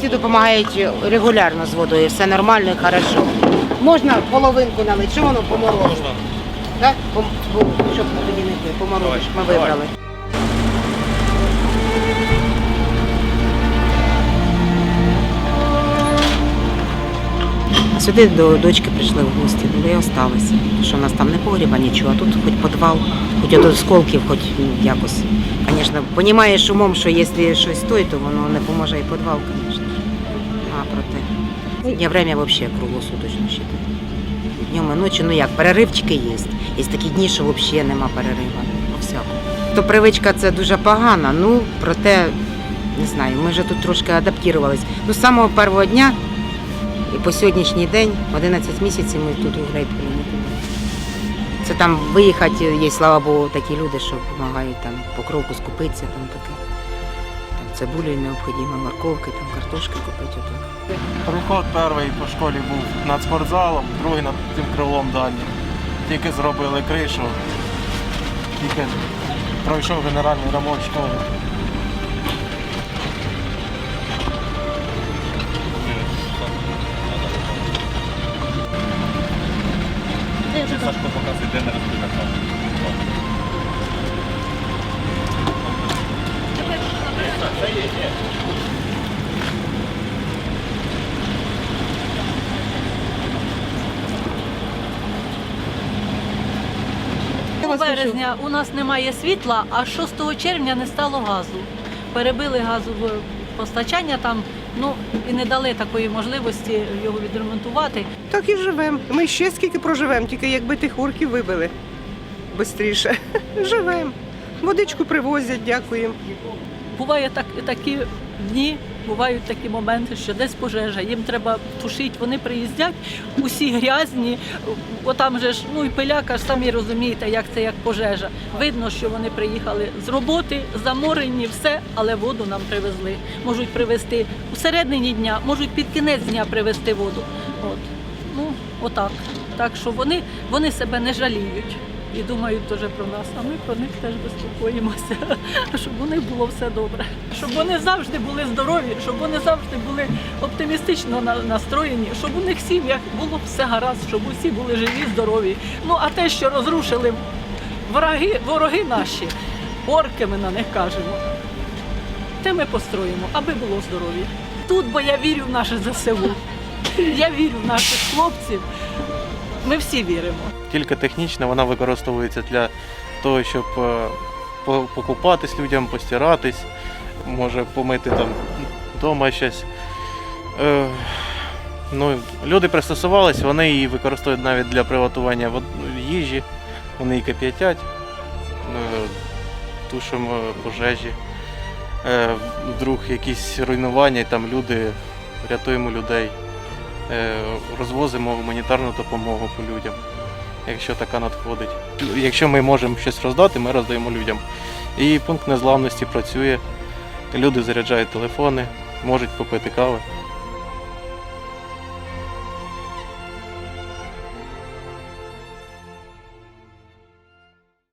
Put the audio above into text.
фахівці допомагають регулярно з водою, все нормально і хорошо. Можна половинку налити, що воно поморозить? Можна. Так? Пом- Щоб тоді не ти, поморозиш, ми Давай, вибрали. Сюди до дочки прийшли в гості, були і осталися. Тому що в нас там не погріба, нічого, а тут хоч підвал, хоч от осколків, хоч ну, якось. Звісно, розумієш умом, що якщо щось стоїть, то воно не поможе і підвал, проте. Є время взагалі круглосуточно ще. Днем і ночі, ну як, переривчики є. Є такі дні, що взагалі нема перерива. Ну, всяко. То привичка це дуже погана, ну проте, не знаю, ми вже тут трошки адаптувалися. Ну, з самого першого дня і по сьогоднішній день, 11 місяців, ми тут у Грейпілі не були. Це там виїхати, є, слава Богу, такі люди, що допомагають там по кроку скупитися, там таке. Цибулі необхідно, морковки, там картошки купити. Отак. Проход перший по школі був над спортзалом, другий над тим крилом далі. Тільки зробили кришу, тільки пройшов генеральний ремонт школи. Сашко показує, де не розбігати. Березня у нас немає світла, а 6 червня не стало газу. Перебили газове постачання там, ну і не дали такої можливості його відремонтувати. Так і живемо. Ми ще скільки проживемо, тільки якби тих орків вибили швидше. Живемо. Водичку привозять, дякуємо. Буває так, такі дні, бувають такі моменти, що десь пожежа, їм треба тушити, вони приїздять, усі грязні, отам же ж, ну і пиляка ж самі розумієте, як це як пожежа. Видно, що вони приїхали з роботи, заморені, все, але воду нам привезли. Можуть привезти у середині дня, можуть під кінець дня привезти воду. От. Ну, отак. Так що вони, вони себе не жаліють. І думають дуже про нас, а ми про них теж безпокоїмося, щоб у них було все добре, щоб вони завжди були здорові, щоб вони завжди були оптимістично на- настроєні, щоб у них в сім'ях було все гаразд, щоб усі були живі, здорові. Ну а те, що розрушили вороги, вороги наші, орки ми на них кажемо, те ми построїмо, аби було здорові. Тут, бо я вірю в наше ЗСУ, я вірю в наших хлопців. Ми всі віримо. Тільки технічно вона використовується для того, щоб е, покупатись людям, постиратись, може помити там вдома щось. Е, Ну, люди пристосувалися, вони її використовують навіть для приготування їжі, вони її кип'ятять, е, тушимо пожежі. Вдруг якісь руйнування, там люди, рятуємо людей, розвозимо гуманітарну допомогу по людям якщо така надходить. Якщо ми можемо щось роздати, ми роздаємо людям. І пункт незламності працює. Люди заряджають телефони, можуть попити кави.